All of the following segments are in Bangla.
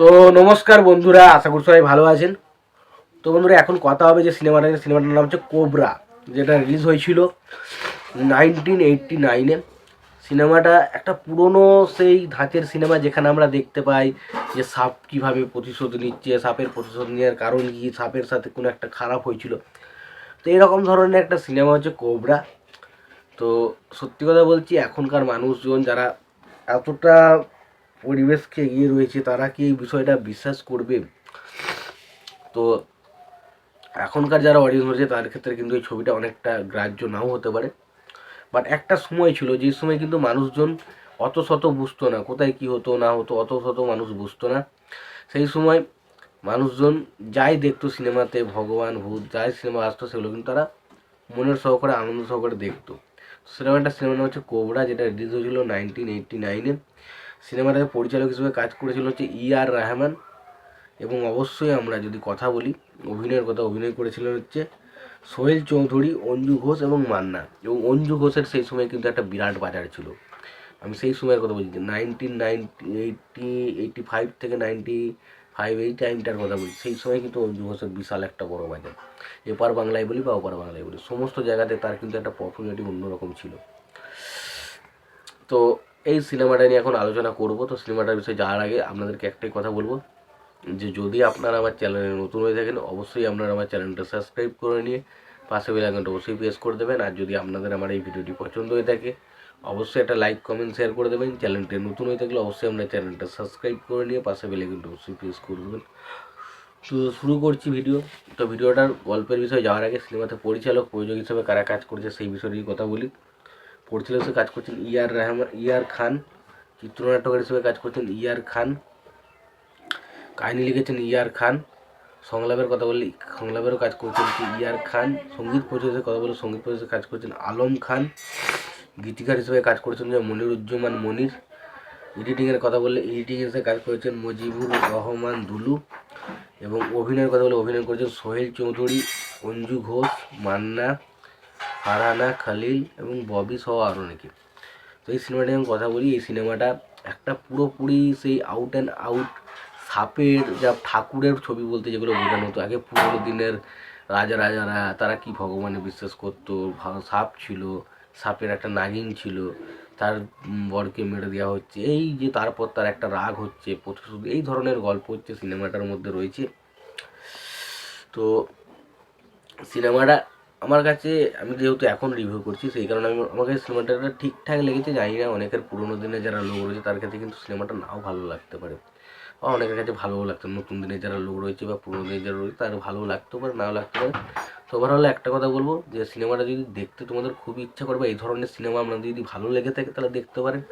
তো নমস্কার বন্ধুরা, আশা করি সবাই ভালো আছেন। তো বন্ধুরা, এখন কথা হবে যে সিনেমাটা, সিনেমাটার নাম হচ্ছে কোবরা, যেটা রিলিজ হয়েছিল নাইনটিন এইটটি নাইনে সিনেমাটা একটা পুরনো সেই ধাঁচের সিনেমা যেখানে আমরা দেখতে পাই যে সাপ কীভাবে প্রতিশোধ নিচ্ছে, সাপের প্রতিশোধ নেওয়ার কারণ কি, সাপের সাথে কোনো একটা খারাপ হয়েছিল। তো এরকম ধরনের একটা সিনেমা হচ্ছে কোবরা। তো সত্যি কথা বলছি, এখনকার মানুষজন যারা এতটা পরিবেশকে এগিয়ে রয়েছে, তারা কি এই বিষয়টা বিশ্বাস করবে? তো এখনকার যারা অডিয়েন্স রয়েছে তাদের ক্ষেত্রে কিন্তু এই ছবিটা অনেকটা গ্রাহ্য নাও হতে পারে। বাট একটা সময় ছিল, যে সময় কিন্তু মানুষজন অত শত বুঝতো না, কোথায় কি হতো, না হতো, অত শত মানুষ বুঝতো না। সেই সময় মানুষজন যাই দেখতো সিনেমাতে, ভগবান, ভূত, যাই সিনেমা আসতো, সেগুলো কিন্তু তারা মনের সহকারে আনন্দ সহকারে দেখতো। সিনেমাটা, সিনেমার নাম হচ্ছে কোবরা, যেটা রিলিজ হয়েছিল নাইনটিন এইটটি নাইনে সিনেমাটাতে পরিচালক হিসেবে কাজ করেছিল হচ্ছে ই আর রহমান। এবং অবশ্যই আমরা যদি কথা বলি, অভিনয়ের কথা অভিনয় করেছিলেন হচ্ছে সোহেল চৌধুরী, অঞ্জু ঘোষ এবং মান্না। এবং অঞ্জু ঘোষের সেই সময় কিন্তু একটা বিরাট বাজার ছিল। আমি সেই সময়ের কথা বলছি nineteen ninety eighty eighty five থেকে নাইনটি ফাইভ এই টাইমটার কথা বলছি। সেই সময় কিন্তু অঞ্জু ঘোষের বিশাল একটা বড় বাজার। এপার বাংলায় বলি বা ওপার বাংলায় বলি। সমস্ত জায়গাতে তার কিন্তু একটা পপুলারিটি অন্যরকম ছিল। তো এই সিনেমাটা নিয়ে এখন আলোচনা করব। তো সিনেমাটার বিষয়ে যাওয়ার আগে আপনাদেরকে একটাই কথা বলব, যে যদি আপনারা আমার চ্যানেলে নতুন হয়ে থাকেন, অবশ্যই আপনারা আমার চ্যানেলটা সাবস্ক্রাইব করে নিয়ে পাশে বেল আইকনটা অবশ্যই প্রেস করে দেবেন। আর যদি আপনাদের আমার এই ভিডিওটি পছন্দ হয়ে থাকে, অবশ্যই একটা লাইক কমেন্ট শেয়ার করে দেবেন। চ্যানেলটি নতুন হয়ে থাকলে অবশ্যই আপনার চ্যানেলটা সাবস্ক্রাইব করে নিয়ে পাশে বেল আইকনটা অবশ্যই প্রেস করে দেবেন। শুরু করছি ভিডিও তো ভিডিওটার গল্পের বিষয়ে যাওয়ার আগে সিনেমাতে পরিচালক, প্রযোজক হিসেবে কারা কাজ করছে সেই বিষয়ে কথা বলি। পরিচালক হিসেবে কাজ করছেন ইয়ার রহমান ইয়ার খান চিত্রনাটকের হিসেবে কাজ করছেন ইয়ার খান। কাহিনী লিখেছেন ইয়ার খান। সংলাপের কথা বললে, সংলাপেরও কাজ করছেন ইয়ার খান। সংগীত পরিচালকের কথা বলে সংগীত পরিচালকের কাজ করছেন আলম খান। গীতিকার হিসেবে কাজ করেছেন যে মনিরুজ্জামান মনির। এডিটিংয়ের কথা বললে এডিটিং হিসেবে কাজ করেছেন মজিবুর রহমান দুলু। এবং অভিনয়ের কথা বলে অভিনয় করেছেন সোহেল চৌধুরী, অঞ্জু ঘোষ, মান্না ফারহানা খালিল এবং ববি সহ আরও অনেকে তো এই সিনেমাটা আমি কথা বলি, এই সিনেমাটা একটা পুরোপুরি সেই আউট অ্যান্ড আউট সাপের যা ঠাকুরের ছবি বলতে যেগুলো বোঝানো হতো, আগে পুরোনো দিনের রাজা, রাজারা, তারা কি ভগবানে বিশ্বাস করতো সাপ ছিল, সাপের একটা নাগিন ছিল, তার বরকে মেরে দেওয়া হচ্ছে, এই যে তারপর তার একটা রাগ হচ্ছে প্রতিশোধ এই ধরনের গল্প হচ্ছে সিনেমাটার মধ্যে রয়েছে। তো সিনেমাটা আমার কাছে, আমি যেহেতু এখন রিভিউ করছি, সেই কারণে আমি, আমার কাছে সিনেমাটা ঠিকঠাক লেগেছে, জানি না অনেকের পুরোনো দিনে যারা লোক রয়েছে, তার কাছে কিন্তু সিনেমাটা নাও ভালো লাগতে পারে। বা অনেকের কাছে ভালোও লাগতো, নতুন দিনে যারা লোক রয়েছে বা পুরোনো দিনে যারা রয়েছে, তার ভালো লাগতেও পারে, নাও লাগতে পারে। তো ওভারঅল একটা কথা বলব, যে সিনেমাটা যদি দেখতে তোমাদের খুব ইচ্ছা করবে, এই ধরনের সিনেমা আপনাদের যদি ভালো লেগে থাকে, তাহলে দেখতে পারেন।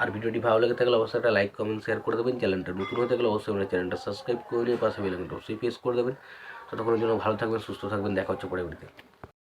আর ভিডিওটি ভালো লেগে থাকলে অবশ্যই একটা লাইক কমেন্ট শেয়ার করে দেবেন। চ্যানেলটা নতুন হয়ে থাকলে অবশ্যই আপনার চ্যানেলটা সাবস্ক্রাইব করে নিয়ে পাশে বেলাইকনটা অবশ্যই প্রেস করে দেবেন। ততক্ষণের জন্য ভালো থাকবেন, সুস্থ থাকবেন, দেখা হচ্ছে পরে ভিডিওতে